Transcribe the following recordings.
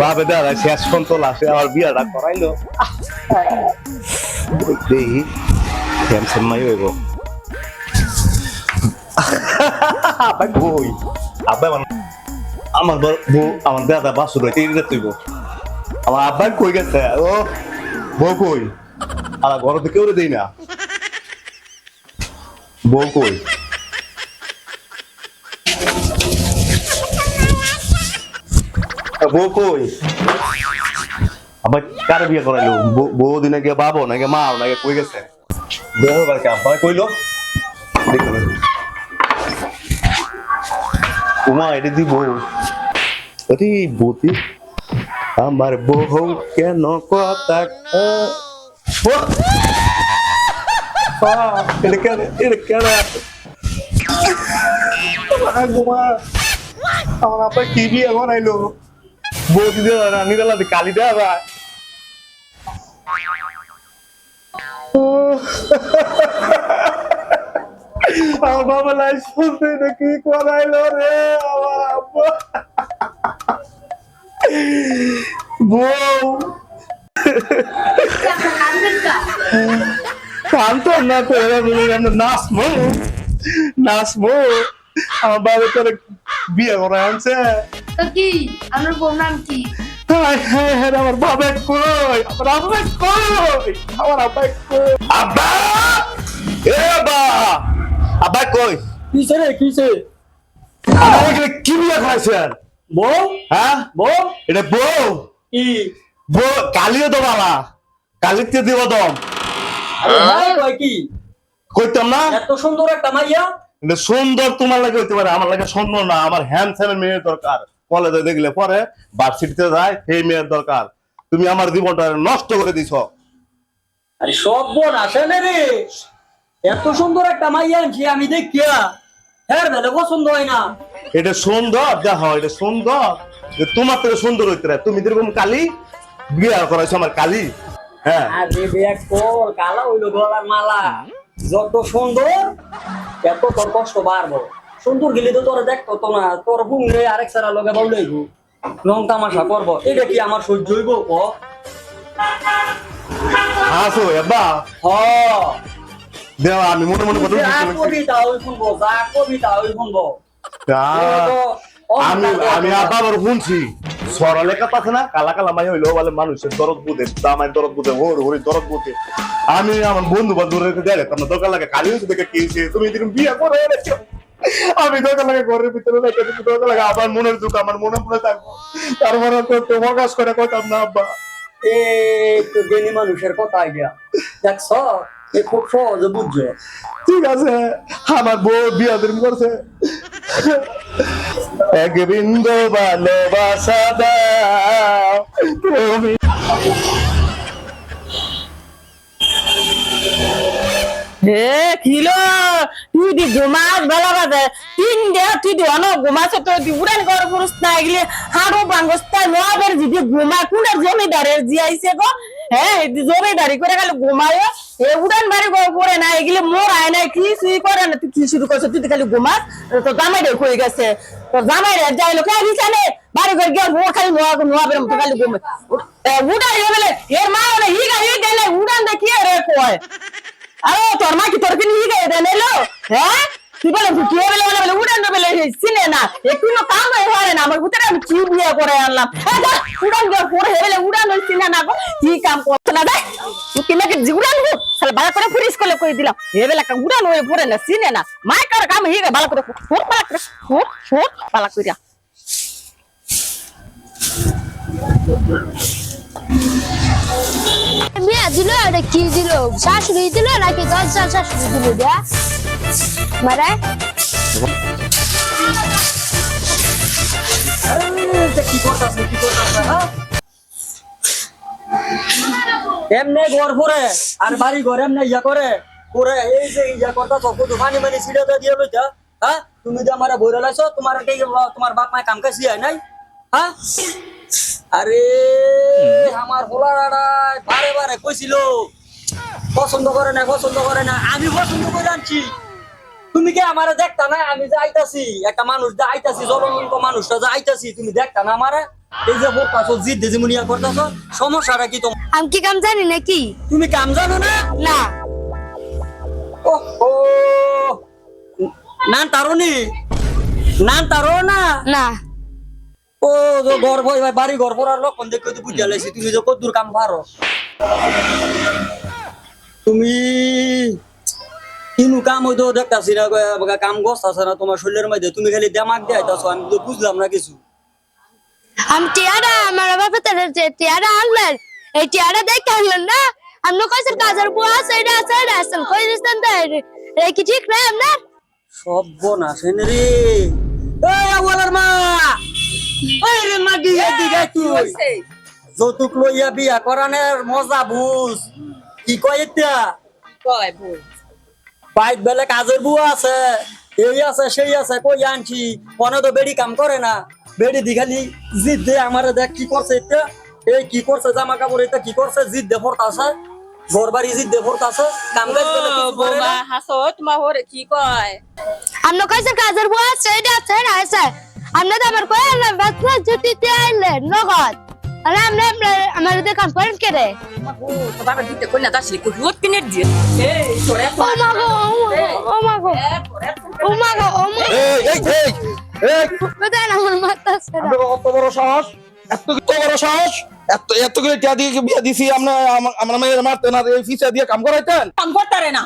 বাবে দাদা শেষ পর্যন্ত লাস্টে আমার বিয়াটা করাইলো। দেখি টেনশন নাই হইব। আব্বা কই? আব্বা আমার বউ- আমার দাদা বাসুর হইতে এনে তুইব আমার আব্বা কই গেছে? ও, বউ কই? আর ঘর থেকে কেউ দেই না। বউ কই? বউ কই আবার কার বিয়ে করাইলো? বউ- দিনে গিয়ে বাবো, নাকি মা নাকি কই গেছে? বিয়ে হবার কে আব্বা, কইলো? দেখো না। উমা, এটা দি বউ। অতি বউতি আমার বউ কেন কথা এটা কেন এটা কেন? আমার আপা কি বিয়ে করাইলো? বৌদি রানী বেলাতে কালি দেওয়া যায় আমার বাবা লাই শুনতে এটা কি করাইলো রে আমার বউ। কান্ত না তো নাচবো নাচবো আমার বাবা তোর বিয়ে করে আনছে। তো কি? আমার বউর নাম কি? হায় হায় হায় আমার বাবা কই আমার আব্বা কই আমার আব্বা কই। আব্বা! এ আব্বা! আব্বা কই? কিসে রে কিসে আমার কি বিয়ে করাইছেন বউ? হ্যাঁ? বউ? এটা বউ? কি? বউ কালিও তো বাবা কালিতে দিব দম। আরে ভাই কি? কইতাম না? এত সুন্দর একটা মাইয়া। সুন্দর তোমার লাগে হইতে পারে আমার লাগে সুন্দর না আমার হ্যান্ডসামের মেয়ে দরকার। কলেজে দেখলে পরে ভার্সিটিতে যায় সেই মেয়ের দরকার। তুমি আমার জীবনটা নষ্ট করে দিছ। আরে সব বোন আসে না রে। এত সুন্দর একটা মাইয়া আনছি আমি দেখিয়া হ্যাঁ বেলে পছন্দ হয় না। এটা সুন্দর দেখো এটা সুন্দর। যে তোমার থেকে সুন্দর হইতে তুমি যেরকম কালি বিয়ে করাইছো আমার কালি। হ্যাঁ। আরে বেক কর কালা হইল গলার মালা। যত সুন্দর এত তোর কষ্ট বাড়বো। সুন্দর গেলে তো তোরা দেখতো তো না তোর হুংরে আরেক সারা লগে বললেইব রং তামাশা করব। এটা কি আমার সহ্য হইব ক? আসো এবা হ। দেওয়া আমি মনে মনে কথা কবিতা ওই শুনব যা কবিতা ওই শুনব। আমি আমি আবার শুনছি। সরলেখা আছে না কালা কালা মাই হইল বলে মানুষের দরদ বুঝে দামাই দরদ বুঝে ওর ওর দরদ বুঝে আমি আমার বন্ধু বান্ধব গেলে তোমার দরকার লাগে কালি হচ্ছে দেখে কি তুমি বিয়ে করে এনেছো। আমি দরকার লাগে ঘরের ভিতরে রেখে দিচ্ছি দরকার লাগে আমার মনের দুঃখ আমার মনে পড়ে থাকব। তার তো করতে প্রকাশ করে কইতাম না আব্বা। এ তো জ্ঞানী মানুষের কথা আইডিয়া। দেখছ এ খুব সহজে বুঝছ। ঠিক আছে আমার বউ বিয়া করছে। এক বিন্দু ভালোবাসা দাও হে, কিলো? তুই দি ঘুমাস বেলা বাজে তিন দে, তুই দি অন ঘুমাস তো তুই উড়ান কর পুরুষ না এগুলি হাড়ু বাঙ্গস তাই নোয়াবের যদি ঘুমা কুনের জমিদারের জি আইছে গো? হ্যাঁ জমিদারি করে গেলে ঘুমায়, এ উড়ান বাড়ি পড়ে না এগুলি মোর আয় না কি সুই করে কি শুরু করছ? তুই খালি ঘুমাস তো জামাই রে কই গেছে। তো জামাই রে যাইলো কে বিছানে বাড়ি ঘর খালি নোয়া নোয়াবের মতো খালি ঘুমায়। উড়ান এর মা বলে হিগা উড়ান দেখিয়ে রে কয়? আরে তোর মা কি তোর কি নিয়ে গেছে? নেলো হ্যাঁ তুই বলে তুই বলে বলে বলে উড়ান বলে চিনে না। একটু না কাম হয়ে হয় না, আমার ভিতরে আমি কি বিয়ে করে আনলাম। উড়ান গিয়ে পরে হেলে উড়ান ওই চিনে না গো। কি কাম করছে না দেখ? তুই কি নাকি উড়ান গো তাহলে ভালো করে ফ্রিজ করে কই দিলাম। হেবেলা কা উড়ান হয়ে পড়ে না, চিনে না। মাই কার কাম হিগে ভালো করে ফুট পালা করে ফুট ফুট পালা কইরা। বিয়া দিল এটা কি দিল? শাশুড়ি দিল নাকি দশ সাল শাশুড়ি দিল দিয়া? মারে। এমনি ঘর পরে, আর বাড়ি ঘর এমনি ইয়া করে করে এই যে ইয়া করতেছ কত পানি মানি ছিড়ে দিয়ে লইতা হ্যাঁ? তুমি যে আমার বইরা লাইছো, তোমার তোমার বাপ মায় কাম হয় নাই হ্যাঁ? আরে আমার হোলারাডা বারে বারে কইছিল পছন্দ করে না পছন্দ করে না। আমি পছন্দ করে আনছি। তুমি কি আমারে দেখতা না? আমি যে আইতাছি একটা মানুষ যে আইতাছি জলন্ত মানুষটা যে আইতাছি তুমি দেখতা না আমারে? এই যে পড়তাছো জিদ দেজিমুনিয়া করতাছো সমস্যাটা কি তোমার? আমি কি কাম জানি নাকি? তুমি কাম জানো না? না। ও নান তারনি নান তারো না? না। ও যে গর্ব এবার বাড়ি গর্ব আর লক্ষণ দেখে তো বুঝে লাইছি তুমি যে কদ্দুর কাম পারো। তুমি কিনু কাম হইতো দেখতাছি না কাম গস্তাছে না তোমার শরীরের মধ্যে তুমি খালি দেমাক দেখাইতাছো আমি তো বুঝলাম না কিছু। আমি টিয়ারা আমার বাবা তার টিয়ারা আনলেন এই টিয়ারা দেখে আনলেন না? আপনি কইছেন কাজের বুয়া আছে এটা আছে এটা আছে। কই দিচ্ছেন তো এই কি ঠিক না আপনার? সব বনা সেন রে। এই আওয়ালার মা! ওই রে মাগি এদিকে তুই। যৌতুক লইয়া বিয়া করানের মজা বুঝ। কি কয় এটা? কয় বল বাইক বেলে কাজের বুয়া আছে এই আছে সেই আছে কই আনছি? মনে তো বেড়ি কাম করে না। বেড়ি দিখালি জিদ দে আমার দেখ কি করছে এটা। এই কি করছে জামা কাপড় এটা কি করছে? জিদ দে ফোরতাছে। ঘর বাড়ি জিদ দে ফোরতাছে। কাম কাজ করে বোমা হাসো তোমার হরে কি কয়? আপনি কইছেন কাজের বুয়া আছে এটা আছে এটা আছে? আপনি তো আমার কই আনলেন বাচ্চা জুটিতে আনলেন নগদ। আর আপনি আপনি- আমার দিয়ে কাম করেন কে রে? তো বাবা দিতে কই না দাসলি কই রোদ কিনে দিয়ে এই তোরে ও মা গো ও মা গো। ও মা গো ও মা এই এই এই এই। কোথায় আমার মাথা সেরা আপনার কত বড় সাহস? এত কত বড় সাহস? এত এত করে টিয়া দিয়ে বিয়ে দিছি? আমরা আমরা মেয়ের মারতেন আর এই ফিসা দিয়ে কাম করাইতেন? কাম করতারে না।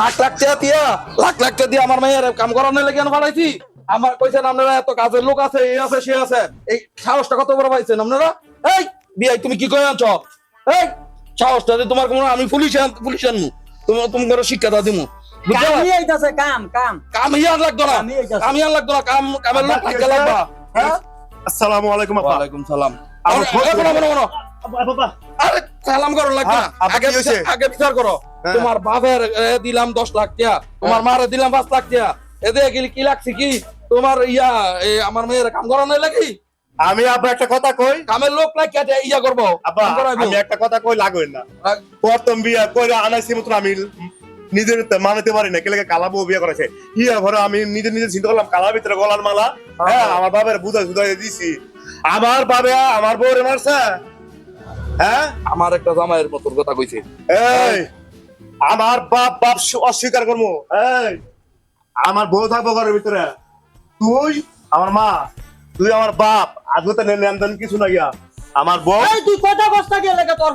লাখ লাখ টাকা দিয়া লাখ লাখ টাকা দিয়ে আমার মেয়ের কাম করানোর লেগে বাড়াইছি আমার কইছেন আপনারা এত কাজের লোক আছে এই আছে সে আছে। এই সাহসটা কত বড় পাইছেন আপনারা এই বিয়াই তুমি কি করে আনছ? এই সাহসটা তোমার কোনো আমি পুলিশ পুলিশ আনমু। তুমি তুমি করে শিক্ষা দা দিমু। বুঝছ কামই আইতাছে কাম কাম। কাম ইয়ার লাগতো না। কাম ইয়ার লাগতো না। কাম কামের লোক লাগতে লাগবা। হ্যাঁ? আসসালামু আলাইকুম সালাম। আরে, সালাম করো লাগবে না? হ্যাঁ, আগে বিচার- আগে বিচার করো। হ্যাঁ। তোমার বাপের দিলাম দশ লাখ টাকা তোমার মারে দিলাম পাঁচ লাখ টাকা এদের কি কি লাগছে কি? তোমার ইয়া আমার মেয়ের কাম করানোর লাগি আমি আব্বা একটা কথা কই? কামের লোক নাই কে ইয়া করব। আমি একটা কথা কই লাগবেন না। প্রথম বিয়া কই আনাইছি মতন আমি নিজের মানাতে পারি না কেলে কালা বউ বিয়ে করেছে ইয়া ঘরে আমি নিজে নিজে চিন্তা করলাম কালার ভিতরে গলার মালা। হ্যাঁ। আমার বাবার বুঝা সুদাই দিছি। আমার বাবে আমার বউরে মারছে। হ্যাঁ? আমার একটা জামাইয়ের মতন কথা কইছে। এই! আমার বাপ বাপ অস্বীকার করব এই! আমার বউ থাকব ঘরের ভিতরে। তুই আমার মা তুই আমার বাপ। আজকে তো লেনদেন কিছু না গিয়া। আমার বউ এই তুই লাগে তোর।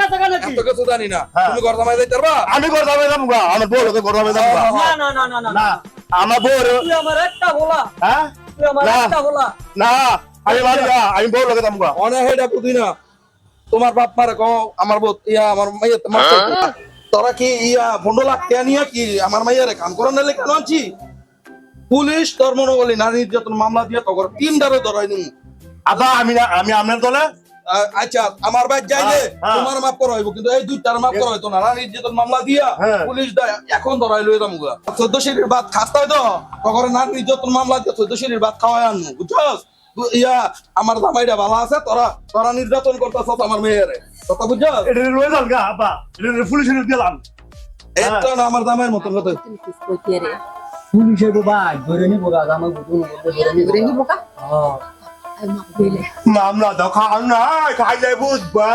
গেছে কেন কি এত কিছু জানি না। হ্যাঁ। তুমি ঘর জামাই যাইতে পারবা? আমি ঘর যাবে যাব গা। আমার বউ লোকে ঘর যাবে যাব না না না না না। না আমার বউ তুই আমার একটা বলা হ্যাঁ? তুই আমার না। একটা বলা না আমি গা। আমি বউ লোকে যাব গা। অনেক হেটা বুঝি না। তোমার বাপ মারে কও আমার বউ ইয়া আমার মাইয়া মারছে। তোরা কি ইয়া পনেরো লাখ টাকা নিয়ে কি আমার মাইয়ারে কাম করানোর লেগে কেন আনছি? পুলিশ তোর মনে বলি নারী নির্যাতন মামলা দিয়ে তখন তিনটারে ধরাই নিমু আবা আমি না আমি আপনার দলে? আচ্ছা আমার ভাই যাইলে হ্যাঁ, হ্যাঁ। তোমার মাপ করা হইব কিন্তু এই দুইটার মাপ করা হইতো না। নারী নির্যাতন মামলা দিয়া হ্যাঁ। পুলিশ দেয় এখন ধরাই লই যাব গা। চোদ্দ সিঁড়ির ভাত খাস্তা হইতো তখন নারী নির্যাতন মামলা দিয়ে চোদ্দ সিঁড়ির ভাত খাওয়াই আনব বুঝছস? তু- ইয়া আমার জামাইটা ভালো আছে তোরা তোরা নির্যাতন করতেছ আমার মেয়েরে। কথা বুঝছস? এটা যান গা আবা এটা পুলিশের দিলাম। এটা না আমার জামাইয়ের মতন কথা পুলিশে গো ভাই ধরে নিব গা ধরে নিব হ্যাঁ। মামলা দেখান না খাইলে বুঝবা।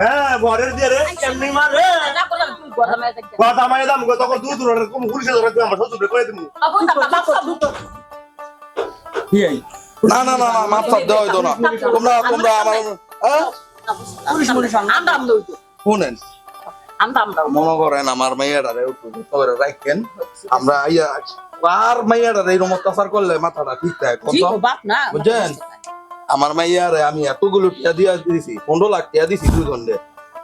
হ্যাঁ ঘরের দিয়ে রে কেমনি মারে? কথা মাই দাম গো তখন দুধ ধরে কোন পুলিশে ধরে আমার শ্বশুরে কই দিমু। কি এই? না না না না মাপ সাপ দেওয়া হইতো না। তোমরা তোমরা আমার হ্যাঁ? শুনেন। মনে করেন আমার মেয়েটারে একটু করে রাখেন। আমরা ইয়া আর মেয়েটারে এরকম অত্যাচার করলে মাথাটা ঠিক থাকে? বুঝছেন? আমার মাইয়ারে আমি এতগুলো টিয়া দিয়া দিছি পনেরো লাখ টিয়া দিছি দুই ঘন্টে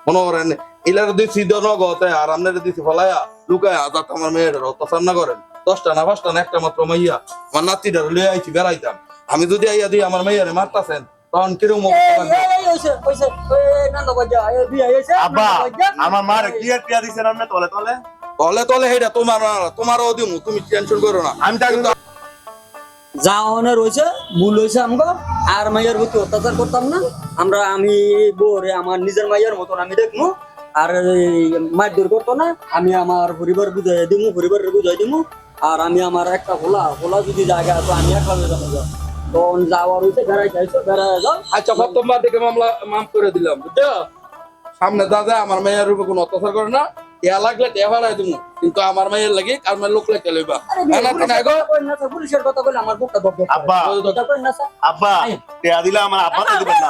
মনে করেন ইলার দিছি নগতে আর আপনার দিছি ফলাইয়া লুকায় যাতে আমার মেয়েটার অত্যাচার না করেন। দশটা না পাঁচটা না একটা মাত্র মাইয়া আমার নাতিটার লিয়ে আইছি বেড়াইতাম। আমি যদি আইয়া দিই আমার মেয়েরে মারতাছেন তখন হইছে আব্বা আমার মারে কি আর টিয়া দিছেন আপনি তলে তলে? তলে তলে হেটা তোমার তোমারও দিমু তুমি টেনশন করো না। আমি তাকে যা অনের হয়েছে ভুল হয়েছে আমগো আর মাইয়ার প্রতি অত্যাচার করতাম না। আমরা আমি বোরে আমার নিজের মাইয়ার মতন আমি দেখব আর মারধর করতো না। আমি আমার পরিবার বুঝাই দিমু পরিবারের বুঝাই দিমু আর আমি আমার একটা হোলা হোলা যদি জায়গা আছে আমি একা হয়ে যাব। তখন যাওয়ার হইতে বেড়াই যাইছো বেড়াই যাও। আচ্ছা প্রথমবার দেখে মামলা মাফ করে দিলাম বুঝছ? সামনে দাদা আমার মেয়ের রূপে কোনো অত্যাচার করে না। ইয়া লাগলে টিয়া নাই তুমি কিন্তু আমার মেয়ের লাগে আর মেয়ের লোক লাগে লইবা। পুলিশের কথা বলে আমার বুকটা। আব্বা। আব্বা টেয়া দিলে আমার আব্বা দিবেন না,